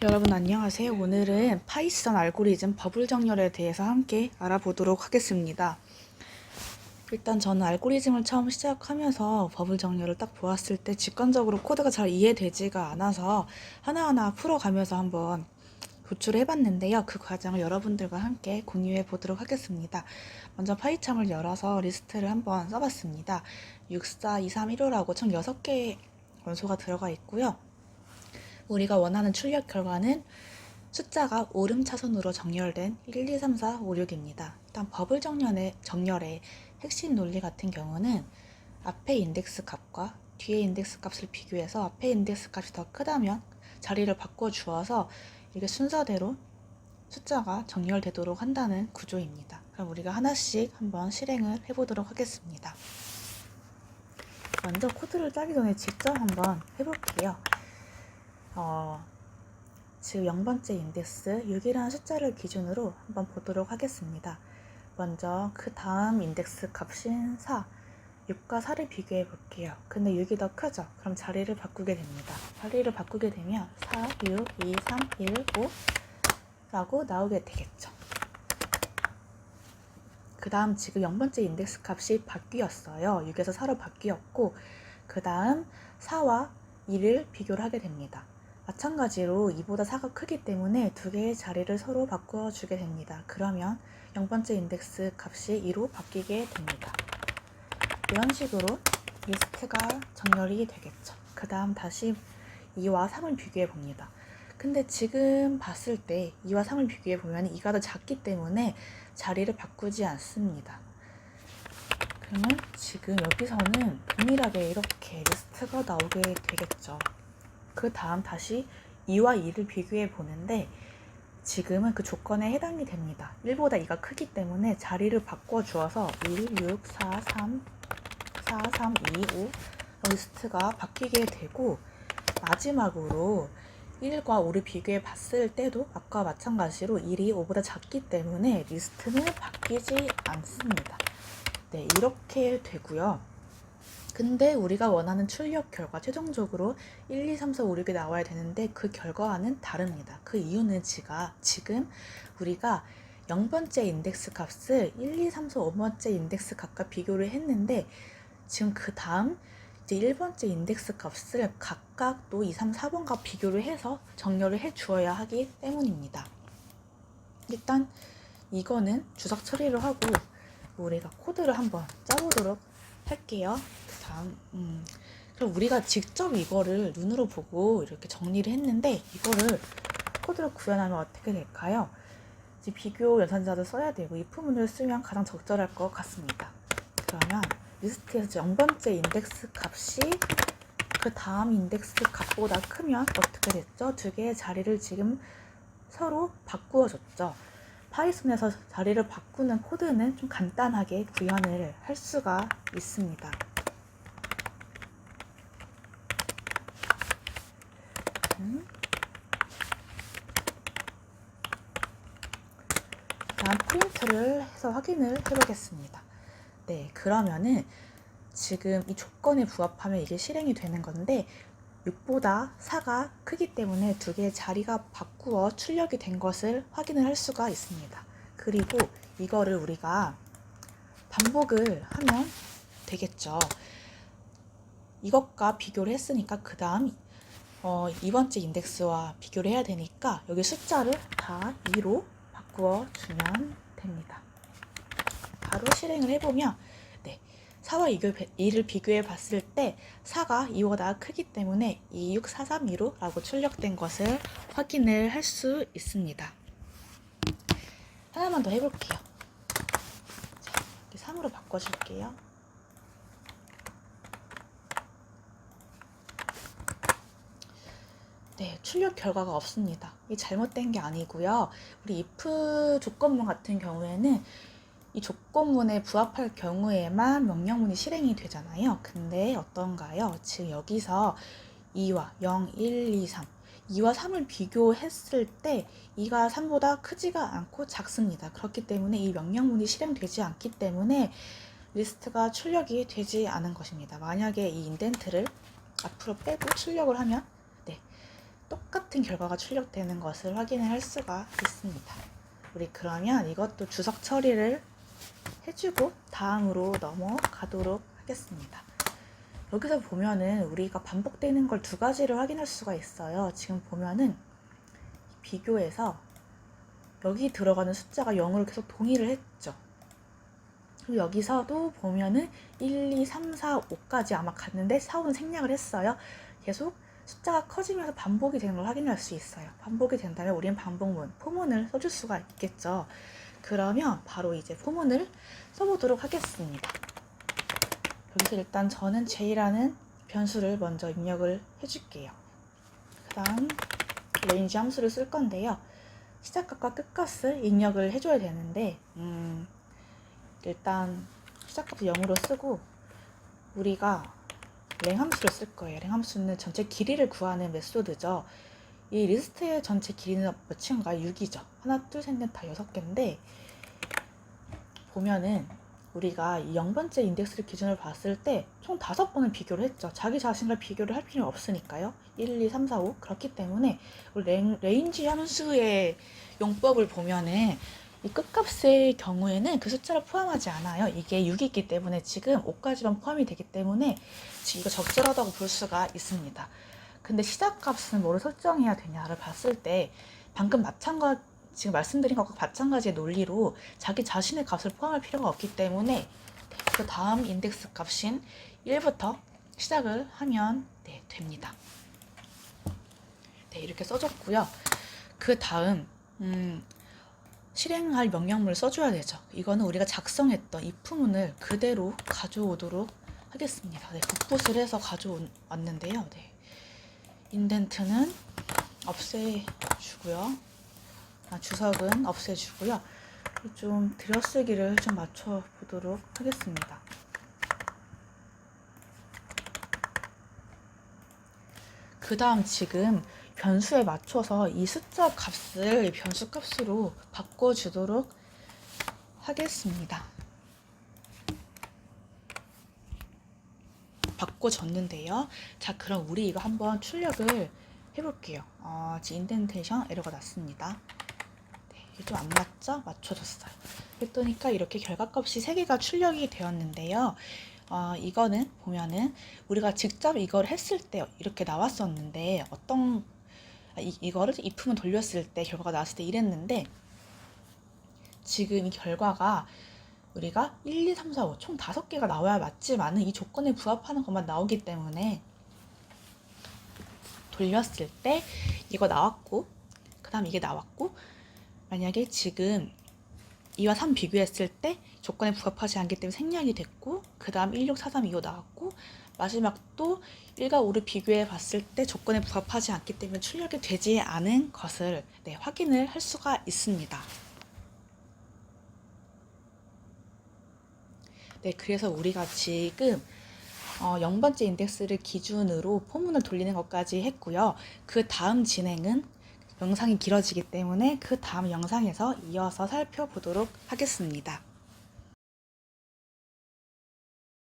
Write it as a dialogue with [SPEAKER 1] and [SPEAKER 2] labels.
[SPEAKER 1] 여러분 안녕하세요. 오늘은 파이썬 알고리즘 버블 정렬에 대해서 함께 알아보도록 하겠습니다. 일단 저는 알고리즘을 처음 시작하면서 버블 정렬을 딱 보았을 때 직관적으로 코드가 잘 이해되지가 않아서 하나하나 풀어가면서 한번 도출을 해봤는데요. 그 과정을 여러분들과 함께 공유해 보도록 하겠습니다. 먼저 파이창을 열어서 리스트를 한번 써봤습니다. 6, 4, 2, 3, 1호라고 총 6개의 원소가 들어가 있고요. 우리가 원하는 출력 결과는 숫자가 오름차순으로 정렬된 1, 2, 3, 4, 5, 6입니다. 일단 버블 정렬의, 정렬의 핵심 논리 같은 경우는 앞에 인덱스 값과 뒤에 인덱스 값을 비교해서 앞에 인덱스 값이 더 크다면 자리를 바꿔 주어서 이게 순서대로 숫자가 정렬되도록 한다는 구조입니다. 그럼 우리가 하나씩 한번 실행을 해보도록 하겠습니다. 먼저 코드를 짜기 전에 직접 한번 해볼게요. 어, 지금 0번째 인덱스 6이라는 숫자를 기준으로 한번 보도록 하겠습니다. 먼저 그 다음 인덱스 값인 4, 6과 4를 비교해 볼게요. 근데 6이 더 크죠? 그럼 자리를 바꾸게 됩니다. 자리를 바꾸게 되면 4, 6, 2, 3, 1, 5 라고 나오게 되겠죠. 그 다음 지금 0번째 인덱스 값이 바뀌었어요. 6에서 4로 바뀌었고 그 다음 4와 2를 비교를 하게 됩니다. 마찬가지로 2보다 4가 크기 때문에 두 개의 자리를 서로 바꾸어 주게 됩니다. 그러면 0번째 인덱스 값이 2로 바뀌게 됩니다. 이런 식으로 리스트가 정렬이 되겠죠. 그 다음 다시 2와 3을 비교해 봅니다. 근데 지금 봤을 때 2와 3을 비교해 보면 2가 더 작기 때문에 자리를 바꾸지 않습니다. 그러면 지금 여기서는 동일하게 이렇게 리스트가 나오게 되겠죠. 그 다음 다시 2와 2를 비교해 보는데 지금은 그 조건에 해당이 됩니다. 1보다 2가 크기 때문에 자리를 바꿔 주어서 1, 6, 4, 3, 4, 3, 2, 5 리스트가 바뀌게 되고 마지막으로 1과 5를 비교해 봤을 때도 아까 마찬가지로 1이 5보다 작기 때문에 리스트는 바뀌지 않습니다. 네, 이렇게 되고요. 근데 우리가 원하는 출력 결과 최종적으로 1, 2, 3, 4, 5, 6이 나와야 되는데 그 결과와는 다릅니다. 그 이유는 지가 지금 우리가 0번째 인덱스 값을 1, 2, 3, 4, 5번째 인덱스 값과 비교를 했는데 지금 그 다음 이제 1번째 인덱스 값을 각각 또 2, 3, 4번과 비교를 해서 정렬을 해 주어야 하기 때문입니다. 일단 이거는 주석 처리를 하고 우리가 코드를 한번 짜보도록 할게요. 그 다음, 음, 그럼 우리가 직접 이거를 눈으로 보고 이렇게 정리를 했는데 이거를 코드를 구현하면 어떻게 될까요? 이제 비교 연산자도 써야 되고 이 부분을 쓰면 가장 적절할 것 같습니다. 그러면 리스트에서 0번째 인덱스 값이 그 다음 인덱스 값보다 크면 어떻게 됐죠? 두 개의 자리를 지금 서로 바꾸어 줬죠. 파이썬에서 자리를 바꾸는 코드는 좀 간단하게 구현을 할 수가 있습니다. 다음 프린트를 해서 확인을 해보겠습니다. 네, 그러면은 지금 이 조건에 부합하면 이게 실행이 되는 건데 6보다 4가 크기 때문에 두 개의 자리가 바꾸어 출력이 된 것을 확인을 할 수가 있습니다. 그리고 이거를 우리가 반복을 하면 되겠죠. 이것과 비교를 했으니까 그 다음 어, 이번째 인덱스와 비교를 해야 되니까 여기 숫자를 다 2로 바꾸어 주면 됩니다. 바로 실행을 해보면 4와 2를 비교해 봤을 때 4가 2보다 크기 때문에 2, 6, 4, 3, 2로 라고 출력된 것을 확인을 할 수 있습니다. 하나만 더 해볼게요. 자, 3으로 바꿔줄게요. 네, 출력 결과가 없습니다. 이 잘못된 게 아니고요. 우리 if 조건문 같은 경우에는 이 조건문에 부합할 경우에만 명령문이 실행이 되잖아요. 근데 어떤가요? 지금 여기서 2와 0, 1, 2, 3 2와 3을 비교했을 때 2가 3보다 크지가 않고 작습니다. 그렇기 때문에 이 명령문이 실행되지 않기 때문에 리스트가 출력이 되지 않은 것입니다. 만약에 이 인덴트를 앞으로 빼고 출력을 하면 네, 똑같은 결과가 출력되는 것을 확인을 할 수가 있습니다. 우리 그러면 이것도 주석 처리를 해주고 다음으로 넘어가도록 하겠습니다. 여기서 보면은 우리가 반복되는 걸 두 가지를 확인할 수가 있어요. 지금 보면은 비교해서 여기 들어가는 숫자가 0으로 계속 동의를 했죠. 그리고 여기서도 보면은 1, 2, 3, 4, 5까지 아마 갔는데 4, 5는 생략을 했어요. 계속 숫자가 커지면서 반복이 되는 걸 확인할 수 있어요. 반복이 된다면 우리는 반복문, 포문을 써줄 수가 있겠죠. 그러면 바로 이제 포문을 써보도록 하겠습니다. 여기서 일단 저는 J라는 변수를 먼저 입력을 해줄게요. 그 다음 레인지 함수를 쓸 건데요. 시작값과 끝값을 입력을 해줘야 되는데 음, 일단 시작값을 0으로 쓰고 우리가 랭 함수를 쓸 거예요. 랭 함수는 전체 길이를 구하는 메소드죠. 이 리스트의 전체 길이는 몇인가요? 6이죠. 하나, 둘, 셋, 넷, 다 6개인데 보면은 우리가 이 0번째 인덱스를 기준으로 봤을 때총 5번을 비교를 했죠. 자기 자신과 비교를 할 필요는 없으니까요. 1, 2, 3, 4, 5 그렇기 때문에 랭, 레인지 함수의 용법을 보면은 이 끝값의 경우에는 그 숫자를 포함하지 않아요. 이게 6이기 때문에 지금 5까지만 포함이 되기 때문에 지금 이거 적절하다고 볼 수가 있습니다. 근데 시작값은 뭐를 설정해야 되냐를 봤을 때 방금 마찬가지 지금 말씀드린 것과 마찬가지의 논리로 자기 자신의 값을 포함할 필요가 없기 때문에 그 다음 인덱스 값인 1부터 시작을 하면 네, 됩니다. 네, 이렇게 써줬고요. 그 다음 음, 실행할 명령문을 써줘야 되죠. 이거는 우리가 작성했던 if문을 그대로 가져오도록 하겠습니다. 네, 북붓을 해서 가져왔는데요. 네. 인덴트는 없애주고요. 아, 주석은 없애주고요. 좀 들여쓰기를 좀 맞춰보도록 하겠습니다. 그 다음 지금 변수에 맞춰서 이 숫자 값을 변수 값으로 바꿔주도록 하겠습니다. 바꿔줬는데요. 자, 그럼 우리 이거 한번 출력을 해볼게요. 어, 지금 인덴테이션 에러가 났습니다. 네, 이게 좀 안 맞죠? 맞춰줬어요. 그랬더니까 이렇게 결과값이 3개가 출력이 되었는데요. 어, 이거는 보면은 우리가 직접 이걸 했을 때 이렇게 나왔었는데 어떤 아, 이, 이거를 if문 돌렸을 때 결과가 나왔을 때 이랬는데 지금 이 결과가 우리가 1, 2, 3, 4, 5 총 5개가 나와야 맞지만은 이 조건에 부합하는 것만 나오기 때문에 돌렸을 때 이거 나왔고 그 다음 이게 나왔고 만약에 지금 2와 3 비교했을 때 조건에 부합하지 않기 때문에 생략이 됐고 그 다음 1, 6, 4, 3, 2, 5 나왔고 마지막 또 1과 5를 비교해 봤을 때 조건에 부합하지 않기 때문에 출력이 되지 않은 것을 네, 확인을 할 수가 있습니다. 네, 그래서 우리가 지금 어, 0번째 인덱스를 기준으로 포문을 돌리는 것까지 했고요. 그 다음 진행은 영상이 길어지기 때문에 그 다음 영상에서 이어서 살펴보도록 하겠습니다.